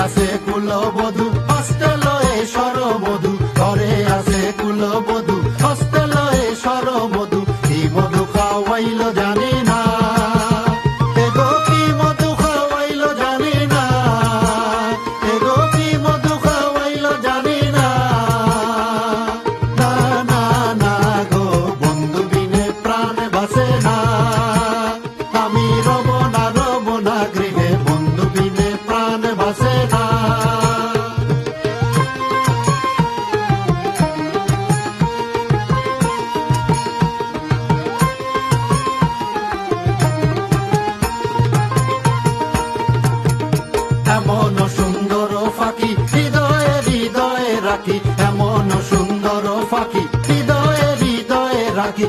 আছে কুলবধূ পাঁচটা রাখি এমন সুন্দর ফাঁকি হৃদয়ে হৃদয়ে রাখি